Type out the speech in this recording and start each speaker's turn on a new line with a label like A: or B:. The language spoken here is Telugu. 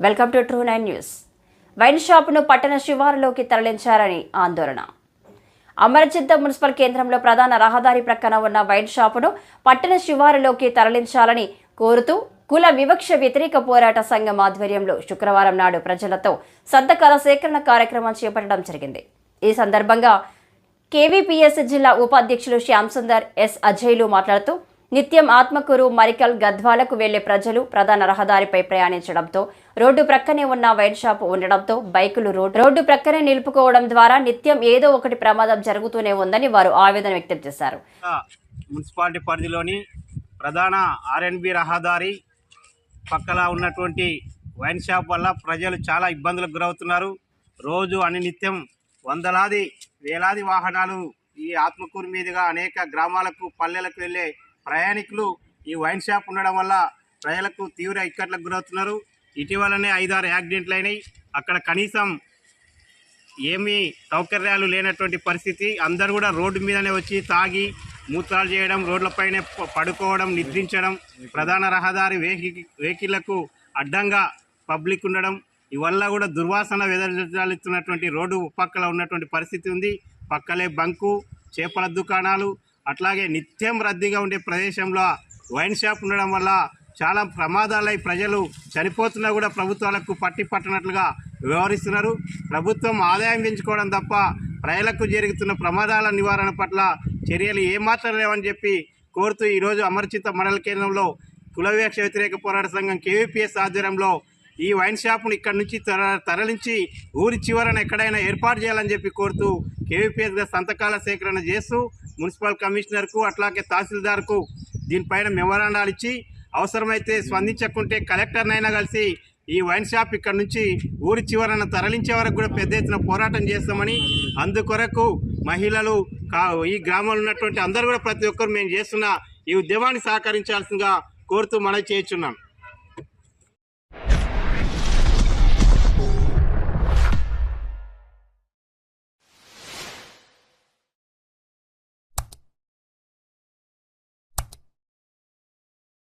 A: Welcome to true nine news. Wine షాపును పట్టణ శివారులోకి తరలించారని ఆందోళన. అమరచింత మున్సిపల్ కేంద్రంలో ప్రధాన రహదారి ప్రక్కన ఉన్న వైన్ షాపును పట్టణ శివారులోకి తరలించాలని కోరుతూ కుల వివక్ష వ్యతిరేక పోరాట సంఘం ఆధ్వర్యంలో శుక్రవారం నాడు ప్రజలతో సంతకాల సేకరణ కార్యక్రమం చేపట్టడం జరిగింది. ఈ సందర్భంగా కేవీపీఎస్ జిల్లా ఉపాధ్యక్షులు శ్యామ్ సుందర్ ఎస్ అజయ్లు మాట్లాడుతూ నిత్యం ఆత్మకూరు మరికల్ గద్వాలకు వెళ్ళే ప్రజలు ప్రధాన రహదారిపై ప్రయాణించడంతో రోడ్డు ప్రక్కనే ఉన్న వైన్ షాప్ ఉండడంతో బైకులు రోడ్డు రోడ్డు ప్రక్కనే నిలుపుకోవడం ద్వారా నిత్యం ఏదో ఒకటి ప్రమాదం జరుగుతూనే ఉందని వారు ఆవేదన వ్యక్తం చేశారు.
B: మున్సిపాలిటీ పరిధిలోని ప్రధాన ఆర్ఎన్బి రహదారి పక్కన ఉన్నటువంటి వైన్ షాప్ వల్ల ప్రజలు చాలా ఇబ్బందులకు గురవుతున్నారు. రోజు అని నిత్యం వందలాది వేలాది వాహనాలు ఈ ఆత్మకూరు మీదుగా అనేక గ్రామాలకు పల్లెలకు వెళ్ళే ప్రయాణికులు ఈ వైన్ షాప్ ఉండడం వల్ల ప్రజలకు తీవ్ర ఇక్కట్లకు గురవుతున్నారు. ఇటీవలనే ఐదారు యాక్సిడెంట్లు అయినాయి. అక్కడ కనీసం ఏమీ సౌకర్యాలు లేనటువంటి పరిస్థితి. అందరూ కూడా రోడ్డు మీదనే వచ్చి తాగి మూత్రాలు చేయడం రోడ్లపైనే పడుకోవడం నిద్రించడం ప్రధాన రహదారి వెహికి వెహికల్లకు అడ్డంగా పబ్లిక్ ఉండడం. ఇవల్ల కూడా దుర్వాసన వెదజల్లుతున్నటువంటి రోడ్డు పక్కల ఉన్నటువంటి పరిస్థితి ఉంది. పక్కలే బంకు చేపల దుకాణాలు అట్లాగే నిత్యం రద్దీగా ఉండే ప్రదేశంలో వైన్ షాప్ ఉండడం వల్ల చాలా ప్రమాదాలై ప్రజలు చనిపోతున్నా కూడా ప్రభుత్వాలకు పట్టి పట్టనట్లుగా వ్యవహరిస్తున్నారు. ప్రభుత్వం ఆదాయం పెంచుకోవడం తప్ప ప్రజలకు జరుగుతున్న ప్రమాదాల నివారణ పట్ల చర్యలు ఏమాత్రం లేవని చెప్పి కోరుతూ ఈరోజు అమర్చిత మండల కేంద్రంలో కులవివక్ష వ్యతిరేక పోరాట సంఘం కేవీపీఎస్ ఆధ్వర్యంలో ఈ వైన్ షాప్ను ఇక్కడ నుంచి తర తరలించి ఊరి చివరన ఎక్కడైనా ఏర్పాటు చేయాలని చెప్పి కోరుతూ కేవీపీఎస్గా సంతకాల సేకరణ చేస్తూ మున్సిపల్ కమిషనర్కు అట్లాగే తహసీల్దార్కు దీనిపైన మెమోరాండాలు ఇచ్చి అవసరమైతే స్పందించకుంటే కలెక్టర్నైనా కలిసి ఈ వైన్ షాప్ ఇక్కడ నుంచి ఊరి చివరన తరలించే వరకు కూడా పెద్ద ఎత్తున పోరాటం చేస్తామని అందుకొరకు మహిళలు కా ఈ గ్రామంలో ఉన్నటువంటి అందరూ కూడా ప్రతి ఒక్కరు మేము చేస్తున్న ఈ ఉద్యమాన్ని సహకరించాల్సిందిగా కోరుతూ మనవి చేస్తున్నాం.